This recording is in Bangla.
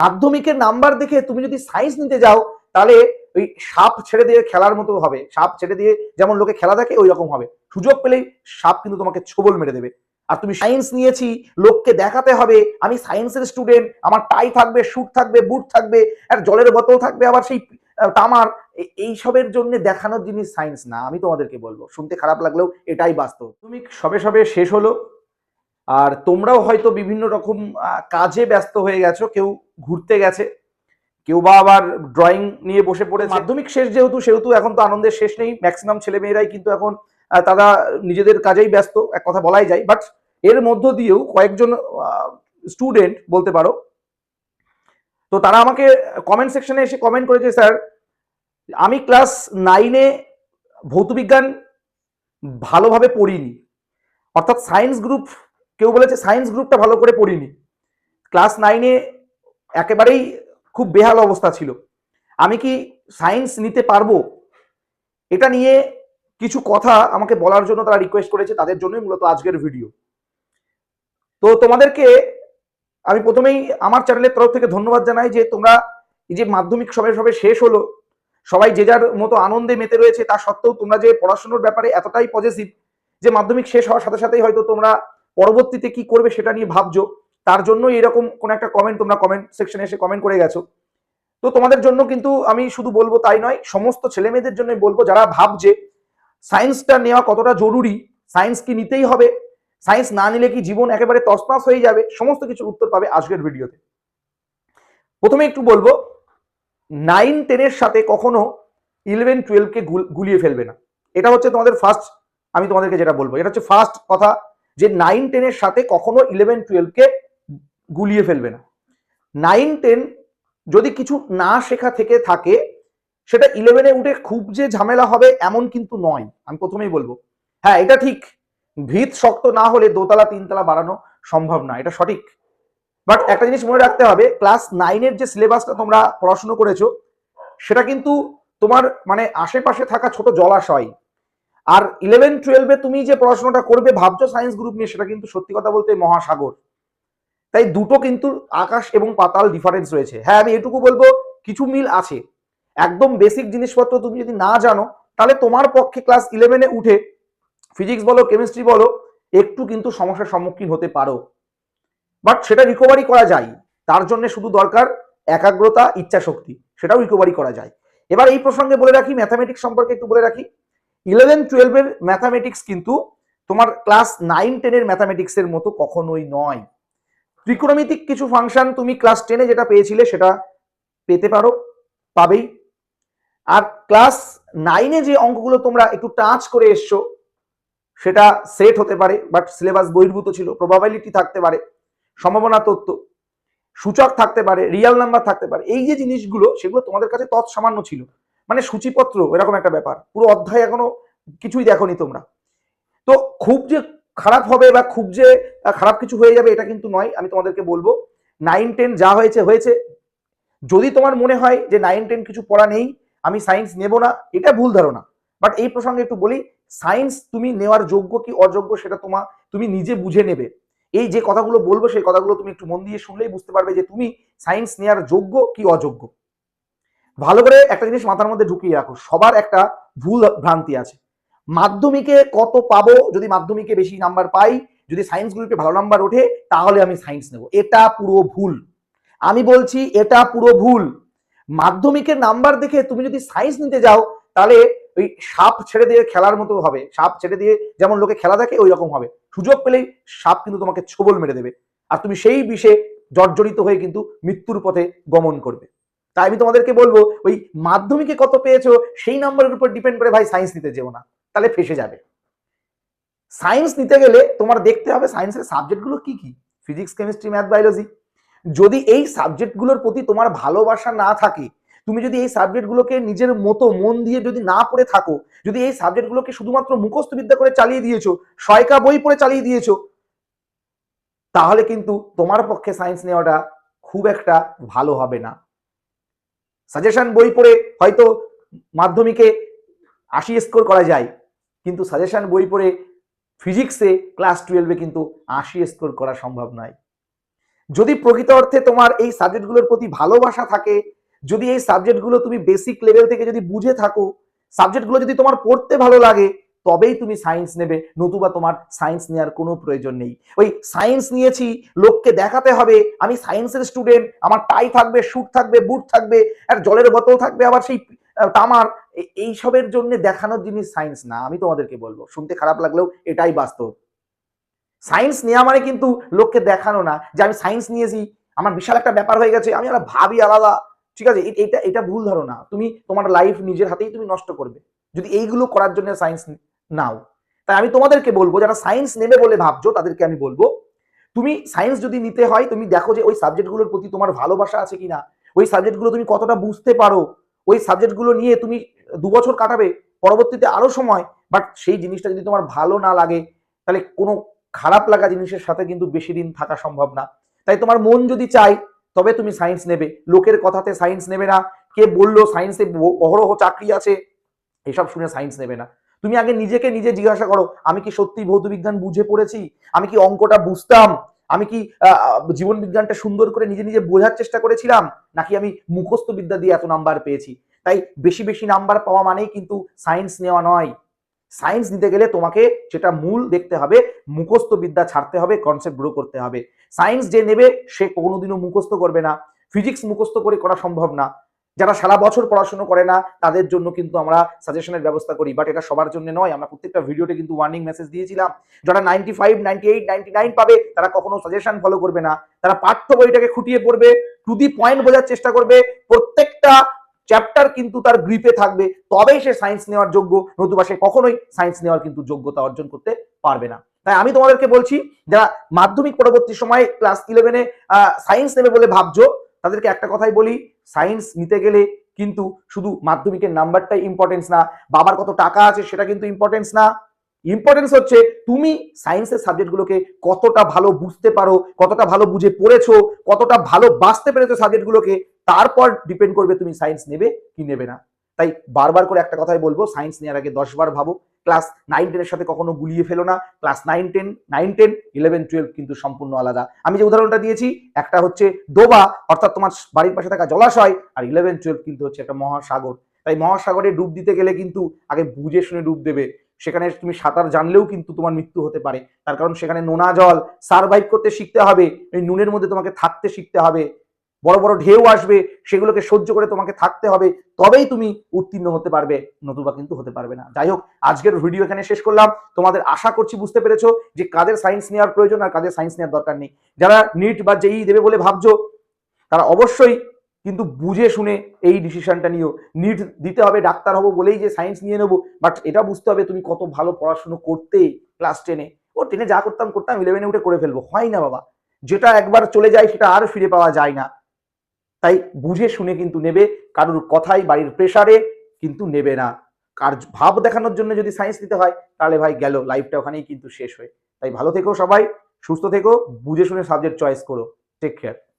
মাধ্যমিকের নাম্বার দেখে তুমি যদি সায়েন্স নিতে যাও, তাহলে ওই সাপ ছেড়ে দিয়ে খেলার মতো হবে। সাপ ছেড়ে দিয়ে যেমন লোকে খেলা থাকে ওই রকম হবে। সুযোগ পেলেই সাপ কিন্তু তোমাকে ছোবল মেরে দেবে। আর তুমি সায়েন্স নিয়েছি, লোককে দেখাতে হবে। আমি সায়েন্সের স্টুডেন্ট আমার টাই থাকবে শুট থাকবে বুট থাকবে, আর জলের বোতল থাকবে, আবার সেই তামার। এইসবের জন্য দেখানোর জিনিস সায়েন্স না, আমি তোমাদেরকে বলব। শুনতে খারাপ লাগলেও এটাই বাস্তব। তুমি সবে সবে শেষ হলো। আর তোমরাও হয়তো বিভিন্ন রকম কাজে ব্যস্ত হয়ে গেছো, কেউ ঘুরতে গেছে, কেউ বা আবার ড্রয়িং নিয়ে বসে পড়ে মাধ্যমিক শেষ যেহেতু, সেহেতু এখন তো আনন্দের শেষ নেই। ম্যাক্সিমাম ছেলেমেয়েরাই কিন্তু এখন তারা নিজেদের কাজেই ব্যস্ত, এক কথা বলাই যায়। বাট এর মধ্য দিয়েও কয়েকজন স্টুডেন্ট বলতে পারো, তো তারা আমাকে কমেন্ট সেকশনে এসে কমেন্ট করেছে স্যার আমি ক্লাস নাইনে ভৌতবিজ্ঞান ভালোভাবে পড়িনি। অর্থাৎ সায়েন্স গ্রুপ কেউ বলেছে সায়েন্স গ্রুপটা ভালো করে পড়িনি। ক্লাস নাইনে একেবারেই খুব বেহাল অবস্থা ছিল। আমি কি সায়েন্স নিতে পারব? এটা নিয়ে কিছু কথা আমাকে বলার জন্য তারা রিকোয়েস্ট করেছে, তাদের জন্যই মূলত আজকের ভিডিও তো তোমাদেরকে আমি প্রথমেই আমার চ্যানেলের তরফ থেকে ধন্যবাদ জানাই যে তোমরা এই যে মাধ্যমিক সবে সবে শেষ হলো, সবাই যে যার মতো আনন্দে মেতে রয়েছে, তা সত্ত্বেও তোমরা যে পড়াশোনার ব্যাপারে এতটাই পজিটিভ যে মাধ্যমিক শেষ হওয়ার সাথে সাথেই হয়তো তোমরা পরবর্তীতে কি করবে সেটা নিয়ে ভাবছ? তার জন্য এরকম কোন একটা কমেন্ট তোমরা কমেন্ট সেকশনে এসে কমেন্ট করে গেছো। তো তোমাদের জন্য কিন্তু আমি শুধু বলব তাই নয়, সমস্ত ছেলে মেয়েদের জন্য বলব, যারা ভাবছে সায়েন্সটা নেওয়া কতটা জরুরি সায়েন্স কি নিতেই হবে সায়েন্স না নিলে কি জীবন একেবারে তসমাস হয়ে যাবে, সমস্ত কিছু উত্তর পাবে আজকের ভিডিওতে। প্রথমে একটু বলব নাইন টেনের সাথে কখনো ইলেভেন টুয়েলভকে গুলিয়ে ফেলবে না। এটা হচ্ছে তোমাদের ফার্স্ট আমি তোমাদেরকে যেটা বলব, এটা হচ্ছে ফার্স্ট কথা যে নাইন টেনের সাথে কখনো ইলেভেন টুয়েলভকে গুলিয়ে ফেলবে না। নাইন টেন যদি কিছু না শেখা থেকে থাকে, সেটা ইলেভেনে উঠে খুব যে ঝামেলা হবে এমন কিন্তু নয়। আমি প্রথমেই বলব। হ্যাঁ এটা ঠিক। ভিত শক্ত না হলে দোতলা, তিনতলা বাড়ানো সম্ভব না, এটা সঠিক। বাট একটা জিনিস মনে রাখতে হবে ক্লাস নাইনের যে সিলেবাসটা তোমরা পড়াশুনো করেছ, সেটা কিন্তু তোমার মানে আশেপাশে থাকা ছোট জলাশয় আর ইলেভেন টুয়েলভে তুমি যে পড়াশোনাটা করবে, ভাবছ সায়েন্স গ্রুপ নিয়ে, সেটা কিন্তু সত্যি কথা বলতে মহাসাগর। তাই দুটো কিন্তু আকাশ এবং পাতাল ডিফারেন্স রয়েছে। হ্যাঁ আমি এটুকু বলব, কিছু মিল আছে। একদম বেসিক জিনিসপত্র তুমি যদি না জানো, তাহলে তোমার পক্ষে ক্লাস ইলেভেনে উঠে ফিজিক্স বলো কেমিস্ট্রি বলো, একটু কিন্তু সমস্যার সম্মুখীন হতে পারো। বাট সেটা রিকভারি করা যায়। তার জন্য শুধু দরকার একাগ্রতা ইচ্ছা শক্তি সেটাও রিকভারি করা যায়। এবার এই প্রসঙ্গে বলে রাখি ম্যাথামেটিক্স সম্পর্কে একটু বলে রাখি। ইলেভেন টুয়েলভের ম্যাথামেটিক্স কিন্তু তোমার ক্লাস নাইন টেনের ম্যাথামেটিক্সের মতো কখনোই নয়। ত্রিকোণমিতিক কিছু ফাংশন তুমি ক্লাস টেনে যেটা পেয়েছিলে সেটা পেতে পারো, পাবেই। আর ক্লাস নাইনে যে অঙ্কগুলো তোমরা একটু টাচ করে এসছো, সেটা সেট হতে পারে বাট সিলেবাস বহির্ভূত ছিল প্রবাবিলিটি থাকতে পারে, সম্ভাবনা তত্ত্ব সূচক থাকতে পারে রিয়াল নাম্বার থাকতে পারে, এই যে জিনিসগুলো সেগুলো তোমাদের কাছে তৎসামান্য ছিল। মানে সূচিপত্র, এরকম একটা ব্যাপার। পুরো অধ্যায় এখনও কিছুই দেখোনি তোমরা। তো খুব যে খারাপ হবে বা খুব যে খারাপ কিছু হয়ে যাবে এটা কিন্তু নয়, আমি তোমাদেরকে বলব। নাইন টেন যা হয়েছে হয়েছে। যদি তোমার মনে হয় যে নাইন টেন কিছু পড়া নেই, আমি সায়েন্স নেব না, এটা ভুল ধারণা। বাট এই প্রসঙ্গে একটু বলি সায়েন্স তুমি নেওয়ার যোগ্য কি অযোগ্য সেটা তোমার তুমি নিজে বুঝে নেবে। এই যে কথাগুলো বলব, সেই কথাগুলো তুমি একটু মন দিয়ে শুনলেই বুঝতে পারবে যে তুমি সায়েন্স নেওয়ার যোগ্য কি অযোগ্য। ভালো করে একটা জিনিস মাথার মধ্যে ঢুকিয়ে রাখো, সবার একটা ভুল ভ্রান্তি আছে। মাধ্যমিকে কত পাবো যদি মাধ্যমিকে বেশি নাম্বার পাই, যদি সায়েন্স গ্রুপে ভালো নাম্বার ওঠে, তাহলে আমি সায়েন্স নেব। এটা পুরো ভুল। আমি বলছি এটা পুরো ভুল। মাধ্যমিকের নাম্বার দেখে তুমি যদি সায়েন্স নিতে যাও, তাহলে ওই সাপ ছেড়ে দিয়ে খেলার মতো হবে। সাপ ছেড়ে দিয়ে যেমন লোকে খেলা দেখে, ওই রকম হবে। সুযোগ পেলেই সাপ কিন্তু তোমাকে ছোবল মেরে দেবে। আর তুমি সেই বিষে জর্জরিত হয়ে কিন্তু মৃত্যুর পথে গমন করবে। তাই আমি তোমাদেরকে বলব, ওই মাধ্যমিকে কত পেয়েছ, সেই নাম্বারের উপর ডিপেন্ড করে ভাই সায়েন্স নিতে যেও না, তাহলে ফেসে যাবে। সায়েন্স নিতে গেলে তোমার দেখতে হবে সায়েন্সের সাবজেক্টগুলো কি কি? ফিজিক্স কেমিস্ট্রি ম্যাথ বায়োলজি যদি এই সাবজেক্টগুলোর প্রতি তোমার ভালোবাসা না থাকে, তুমি যদি এই সাবজেক্টগুলোকে নিজের মতো মন দিয়ে যদি না পড়ে থাকো, যদি এই সাবজেক্টগুলোকে শুধুমাত্র মুখস্থ বিদ্যা করে চালিয়ে দিয়েছ শয়কা বই পড়ে চালিয়ে দিয়েছ, তাহলে কিন্তু তোমার পক্ষে সায়েন্স নেওয়াটা খুব একটা ভালো হবে না। সাজেশন বই পড়ে হয়তো মাধ্যমিকে আশি স্কোর করা যায়, কিন্তু সাজেশন বই পড়ে ফিজিক্সে ক্লাস টুয়েলভে কিন্তু আশি স্কোর করা সম্ভব নয়। যদি প্রকৃত অর্থে তোমার এই সাবজেক্টগুলোর প্রতি ভালোবাসা থাকে, যদি এই সাবজেক্টগুলো তুমি বেসিক লেভেল থেকে যদি বুঝে থাকো সাবজেক্টগুলো যদি তোমার পড়তে ভালো লাগে তবেই তুমি সায়েন্স নেবে। নতুবা তোমার সায়েন্স নেওয়ার কোনো প্রয়োজন নেই। ওই সায়েন্স নিয়েছি, লোককে দেখাতে হবে। আমি সায়েন্সের স্টুডেন্ট আমার টাই থাকবে স্যুট থাকবে বুট থাকবে, আর জলের বোতল থাকবে আবার সেই তামার। এইসবের জন্য দেখানোর জিনিস সায়েন্স না, আমি তোমাদেরকে বলব। শুনতে খারাপ লাগলেও এটাই বাস্তব। সায়েন্স নেওয়া মানে কিন্তু লোককে দেখানো না, যে আমি সায়েন্স নিয়েছি, আমার বিশাল একটা ব্যাপার হয়ে গেছে, আমি একটা ভাবি আলাদা। ঠিক আছে? এটা এটা ভুল ধারণা। তুমি তোমার লাইফ নিজের হাতেই তুমি নষ্ট করবে। যদি এইগুলো করার জন্য সায়েন্স নাও। তাই আমি তোমাদেরকে বলব, যারা সায়েন্স নেবে বলে ভাবছ, তাদেরকে আমি বলব, তুমি সায়েন্স যদি নিতে হয়, তুমি দেখো যে ওই সাবজেক্টগুলোর প্রতি তোমার ভালোবাসা আছে কিনা, ওই সাবজেক্টগুলো তুমি কতটা বুঝতে পারো, ওই সাবজেক্টগুলো নিয়ে তুমি দু বছর কাটাবে, পরবর্তীতে আরও সময় বাট সেই জিনিসটা যদি তোমার ভালো না লাগে, তাহলে কোনো খারাপ লাগা জিনিসের সাথে কিন্তু বেশি দিন থাকা সম্ভব না। তাই তোমার মন যদি চাই তবে তুমি সায়েন্স নেবে। লোকের কথাতে সায়েন্স নেবে না, কে বলল সায়েন্সে অহরহ চাকরি আছে, এসব শুনে সায়েন্স নেবে না। তুমি আগে নিজেকে নিজে জিজ্ঞাসা করো, আমি কি সত্যি ভৌত বিজ্ঞান বুঝে পড়েছি? আমি কি অঙ্কটা বুঝতাম? আমি কি জীবন বিজ্ঞানটা সুন্দর করে নিজে নিজে বোঝার চেষ্টা করেছিলাম? নাকি আমি মুখস্থ বিদ্যা দিয়ে এত নাম্বার পেয়েছি? তাই বেশি বেশি নাম্বার পাওয়া মানেই কিন্তু সায়েন্স নেওয়া নয়। সায়েন্স নিতে গেলে তোমাকে যেটা মূল দেখতে হবে মুখস্থ বিদ্যা ছাড়তে হবে কনসেপ্ট গ্রো করতে হবে। সায়েন্স যে নেবে, সে কোনোদিনও মুখস্থ করবে না। ফিজিক্স মুখস্থ করে করা সম্ভব না। যারা সারা বছর পড়াশোনা করে না, তাদের জন্য কিন্তু আমরা সাজেশনের ব্যবস্থা করি। বাট এটা সবার জন্য নয়, আমরা প্রত্যেকটা ভিডিওতে কিন্তু ওয়ার্নিং মেসেজ দিয়েছিলাম। যারা ninety five ninety eight ninety nine পাবে, তারা কখনো সাজেশন ফলো করবে না। তারা পাঠ্য বইটাকে খুঁটিয়ে পড়বে টু দি পয়েন্ট বোঝার চেষ্টা করবে। প্রত্যেকটা চ্যাপ্টার কিন্তু তার গ্রিপে থাকবে। তবেই সে সায়েন্স নেওয়ার যোগ্য, নতুবা সে কখনোই সায়েন্স নেওয়ার কিন্তু যোগ্যতা অর্জন করতে পারবে না। তাই আমি তোমাদেরকে বলছি, যারা মাধ্যমিক পরবর্তী সময়ে ক্লাস ইলেভেনে সায়েন্স নেবে বলে ভাবছ তাদেরকে একটা কথাই বলি সায়েন্স নিতে গেলে কিন্তু শুধু মাধ্যমিকের নাম্বারটাই ইম্পর্টেন্স না, বাবার কত টাকা আছে সেটা কিন্তু ইম্পর্টেন্স না। ইম্পর্টেন্স হচ্ছে তুমি সায়েন্সের সাবজেক্টগুলোকে কতটা ভালো বুঝতে পারো, কতটা ভালো বুঝে পড়েছো, কতটা ভালো বাঁচতে পেরেছ সাবজেক্টগুলোকে তারপর ডিপেন্ড করবে তুমি সায়েন্স নেবে কি নেবে না। তাই বারবার করে একটা কথাই বলব সায়েন্স নেওয়ার আগে দশবার ভাবো ক্লাস নাইন টেনের সাথে কখনো গুলিয়ে ফেলো না class nine ten nine ten eleven twelve কিন্তু সম্পূর্ণ আলাদা। আমি যে উদাহরণটা দিয়েছি, একটা হচ্ছে ডোবা, অর্থাৎ তোমার বাড়ির পাশে থাকা জলাশয়, আর ইলেভেন টুয়েলভ কিন্তু হচ্ছে একটা মহাসাগর। তাই মহাসাগরে ডুব দিতে গেলে কিন্তু আগে বুঝে শুনে ডুব দেবে। সেখানে তুমি সাঁতার জানলেও কিন্তু তোমার মৃত্যু হতে পারে। তার কারণ সেখানে নোনা জল সারভাইভ করতে শিখতে হবে ওই নুনের মধ্যে তোমাকে থাকতে শিখতে হবে। বড় বড় ঢেউ আসবে, সেগুলোকে সহ্য করে তোমাকে থাকতে হবে, তবেই তুমি উত্তীর্ণ হতে পারবে, নতুবা কিন্তু হতে পারবে না। যাই হোক, আজকের ভিডিও এখানে শেষ করলাম। তোমাদের আশা করছি বুঝতে পেরেছ যে কাদের সায়েন্স নেওয়ার প্রয়োজন আর কাদের সায়েন্স নেওয়ার দরকার নেই। যারা নিট বা জেই দেবে বলে ভাবছ, তারা অবশ্যই কিন্তু বুঝে শুনে এই ডিসিশনটা নিও। নিট দিতে হবে, ডাক্তার হব বলেই যে সায়েন্স নিয়ে নেব বাট এটা বুঝতে হবে তুমি কত ভালো পড়াশুনো করতে ক্লাস টেনে ও টেনে যা করতাম করতাম ইলেভেনে উঠে করে ফেলব। হয় না বাবা। যেটা একবার চলে যায়, সেটা আর ফিরে পাওয়া যায় না। তাই বুঝে শুনে কিন্তু নেবে। কারোর কথাই বাড়ির প্রেশারে কিন্তু নেবে না। কার ভাব দেখানোর জন্য যদি সায়েন্স নিতে হয়, তাহলে ভাই গেল লাইফটা ওখানেই কিন্তু শেষ হয়ে। তাই ভালো থেকো সবাই, সুস্থ থেকো, বুঝে শুনে সাবজেক্ট চয়েস করো। Take care